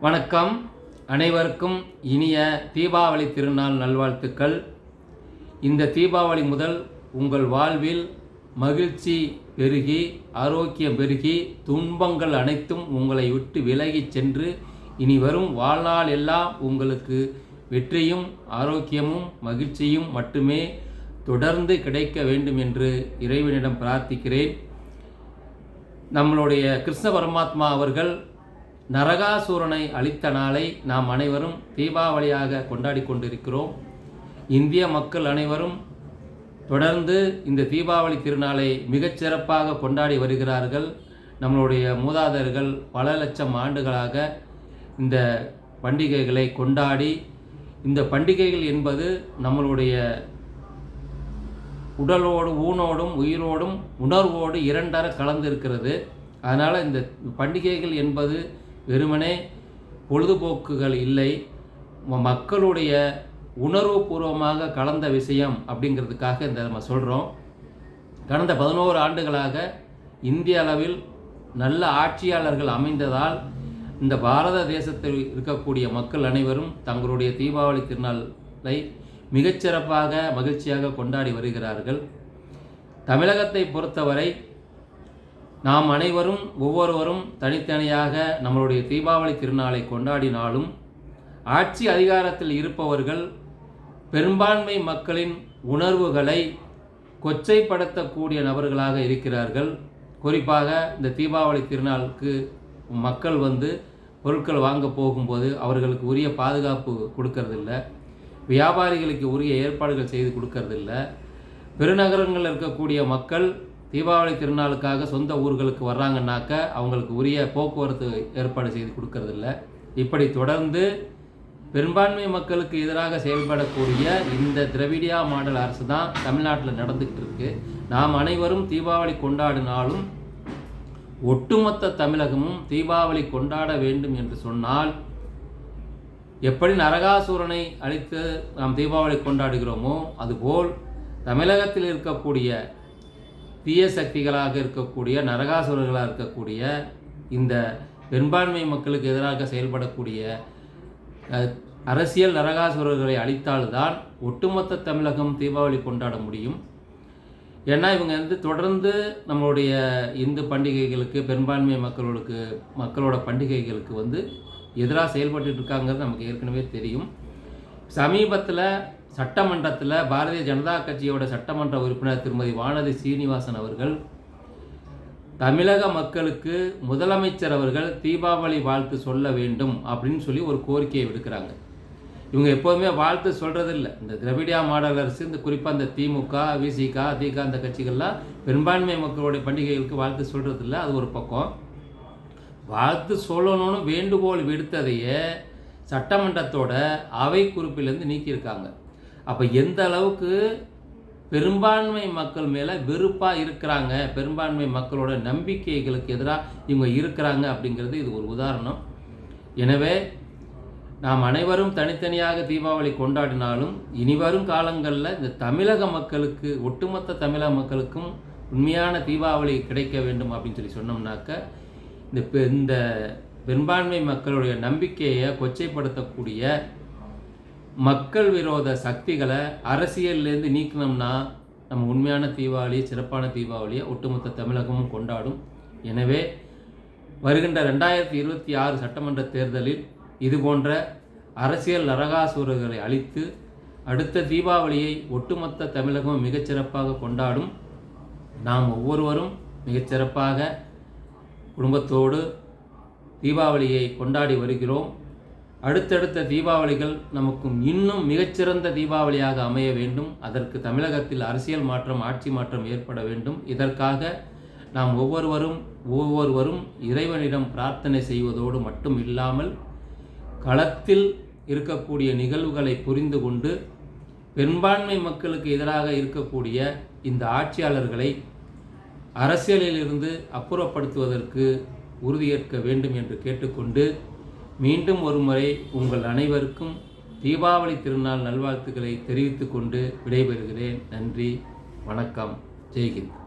வணக்கம். அனைவருக்கும் இனிய தீபாவளி திருநாள் நல்வாழ்த்துக்கள். இந்த தீபாவளி முதல் உங்கள் வாழ்வில் மகிழ்ச்சி பெருகி ஆரோக்கியம் பெருகி துன்பங்கள் அனைத்தும் உங்களை விட்டு விலகிச் சென்று இனி வரும் வாழ்நாள் எல்லாம் உங்களுக்கு வெற்றியும் ஆரோக்கியமும் மகிழ்ச்சியும் மட்டுமே தொடர்ந்து கிடைக்க வேண்டும் என்று இறைவனிடம் பிரார்த்திக்கிறேன். நம்மளுடைய கிருஷ்ண பரமாத்மா அவர்கள் நரகாசூரனை அழித்த நாளை நாம் அனைவரும் தீபாவளியாக கொண்டாடி கொண்டிருக்கிறோம். இந்திய மக்கள் அனைவரும் தொடர்ந்து இந்த தீபாவளி திருநாளை மிகச்சிறப்பாக கொண்டாடி வருகிறார்கள். நம்மளுடைய மூதாதையர்கள் பல லட்சம் ஆண்டுகளாக இந்த பண்டிகைகளை கொண்டாடி இந்த பண்டிகைகள் என்பது நம்மளுடைய உடலோடு ஊனோடும் உயிரோடும் உணர்வோடு இரண்டர கலந்து இருக்கிறது அதனால் இந்த பண்டிகைகள் என்பது வெறுமனே பொழுதுபோக்குகள் இல்லை. ம- மக்களுடைய உணர்வுபூர்வமாக கலந்த விஷயம் அப்படிங்கிறதுக்காக இந்த நம்ம சொல்கிறோம் கடந்த பதினோரு ஆண்டுகளாக இந்திய அளவில் நல்ல ஆட்சியாளர்கள் அமைந்ததால் இந்த பாரத தேசத்தில் இருக்கக்கூடிய மக்கள் அனைவரும் தங்களுடைய தீபாவளி திருநாளை மிகச்சிறப்பாக மகிழ்ச்சியாக கொண்டாடி வருகிறார்கள். தமிழகத்தை பொறுத்தவரை நாம் அனைவரும் ஒவ்வொருவரும் தனித்தனியாக நம்மளுடைய தீபாவளி திருநாளை கொண்டாடினாலும் ஆட்சி அதிகாரத்தில் இருப்பவர்கள் பெரும்பான்மை மக்களின் உணர்வுகளை கொச்சைப்படுத்தக்கூடிய நபர்களாக இருக்கிறார்கள். குறிப்பாக இந்த தீபாவளி திருநாளுக்கு மக்கள் வந்து பொருட்கள் வாங்க போகும்போது அவர்களுக்கு உரிய பாதுகாப்பு கொடுக்கறதில்ல. வியாபாரிகளுக்கு உரிய ஏற்பாடுகள் செய்து கொடுக்கறதில்ல. பெருநகரங்களில் இருக்கக்கூடிய மக்கள் தீபாவளி திருநாளுக்காக சொந்த ஊர்களுக்கு வர்றாங்கன்னாக்க அவங்களுக்கு உரிய போக்குவரத்து ஏற்பாடு செய்து கொடுக்கறதில்ல. இப்படி தொடர்ந்து பெரும்பான்மை மக்களுக்கு எதிராக செயல்படக்கூடிய இந்த திரவிடியா மாடல் அரசு தான் தமிழ்நாட்டில் நடந்துக்கிட்டு இருக்கு. நாம் அனைவரும் தீபாவளி கொண்டாடினாலும் ஒட்டுமொத்த தமிழகமும் தீபாவளி கொண்டாட வேண்டும் என்று சொன்னால் எப்படி நரகாசூரனை அழித்து நாம் தீபாவளி கொண்டாடுகிறோமோ அதுபோல் தமிழகத்தில் இருக்கக்கூடிய தீய சக்திகளாக இருக்கக்கூடிய நரகாசுரர்களாக இருக்கக்கூடிய இந்த பெரும்பான்மை மக்களுக்கு எதிராக செயல்படக்கூடிய அரசியல் நரகாசுரர்களை அழித்தால்தான் ஒட்டுமொத்த தமிழகம் தீபாவளி கொண்டாட முடியும். ஏன்னா இவங்க வந்து தொடர்ந்து நம்மளுடைய இந்து பண்டிகைகளுக்கு பெரும்பான்மை மக்களுக்கு மக்களோட பண்டிகைகளுக்கு வந்து எதிராக செயல்பட்டு இருக்காங்கிறது நமக்கு ஏற்கனவே தெரியும். சமீபத்தில் சட்டமன்றத்தில் பாரதிய ஜனதா கட்சியோட சட்டமன்ற உறுப்பினர் திருமதி வானதி சீனிவாசன் அவர்கள் தமிழக மக்களுக்கு முதலமைச்சர் அவர்கள் தீபாவளி வாழ்த்து சொல்ல வேண்டும் அப்படின்னு சொல்லி ஒரு கோரிக்கையை விடுக்கிறாங்க. இவங்க எப்போதுமே வாழ்த்து சொல்கிறதில்ல இந்த திரவிடியா மாடல் அரசு இந்த குறிப்பாக இந்த திமுக விசிக அதிக அந்த கட்சிகள்லாம் பெரும்பான்மை மக்களுடைய பண்டிகைகளுக்கு வாழ்த்து சொல்கிறது இல்லை அது ஒரு பக்கம். வாழ்த்து சொல்லணும்னு வேண்டுகோள் விடுத்ததையே சட்டமன்றத்தோட அவை குறிப்பிலேருந்து நீக்கியிருக்காங்க. அப்போ எந்த அளவுக்கு பெரும்பான்மை மக்கள் மேலே வெறுப்பாக இருக்கிறாங்க பெரும்பான்மை மக்களோட நம்பிக்கைகளுக்கு எதிராக இவங்க இருக்கிறாங்க அப்படிங்கிறது இது ஒரு உதாரணம். எனவே நாம் அனைவரும் தனித்தனியாக தீபாவளி கொண்டாடினாலும் இனிவரும் காலங்களில் இந்த தமிழக மக்களுக்கு ஒட்டுமொத்த தமிழக மக்களுக்கும் உண்மையான தீபாவளி கிடைக்க வேண்டும் அப்படின்னு சொல்லி சொன்னோம்னாக்க இந்த பெ- இந்த பெரும்பான்மை மக்களுடைய நம்பிக்கையை கொச்சைப்படுத்தக்கூடிய மக்கள் விரோத சக்திகளை அரசியல்லேருந்து நீக்கினோம்னா நம்ம உண்மையான தீபாவளி சிறப்பான தீபாவளியை ஒட்டுமொத்த தமிழகமும் கொண்டாடும். எனவே வருகின்ற ரெண்டாயிரத்தி இருபத்தி ஆறு சட்டமன்ற தேர்தலில் இது போன்ற அரசியல் நரகாசூரர்களை அழித்து அடுத்த தீபாவளியை ஒட்டுமொத்த தமிழகமும் மிகச்சிறப்பாக கொண்டாடும். நாம் ஒவ்வொருவரும் மிகச்சிறப்பாக குடும்பத்தோடு தீபாவளியை கொண்டாடி வருகிறோம். அடுத்தடுத்த தீபாவளிகள் நமக்கும் இன்னும் மிகச்சிறந்த தீபாவளியாக அமைய வேண்டும். அதற்கு தமிழகத்தில் அரசியல் மாற்றம் ஆட்சி மாற்றம் ஏற்பட வேண்டும். இதற்காக நாம் ஒவ்வொருவரும் ஒவ்வொருவரும் இறைவனிடம் பிரார்த்தனை செய்வதோடு மட்டும் இல்லாமல் களத்தில் இருக்கக்கூடிய நிகழ்வுகளை புரிந்து கொண்டு பெரும்பான்மை மக்களுக்கு எதிராக இருக்கக்கூடிய இந்த ஆட்சியாளர்களை அரசியலிலிருந்து அப்புறப்படுத்துவதற்கு உறுதியேற்க வேண்டும் என்று கேட்டுக்கொண்டு மீண்டும் ஒருமுறை உங்கள் அனைவருக்கும் தீபாவளி திருநாள் நல்வாழ்த்துக்களை தெரிவித்துக்கொண்டு விடைபெறுகிறேன். நன்றி வணக்கம். ஜெய்ஹிந்த்.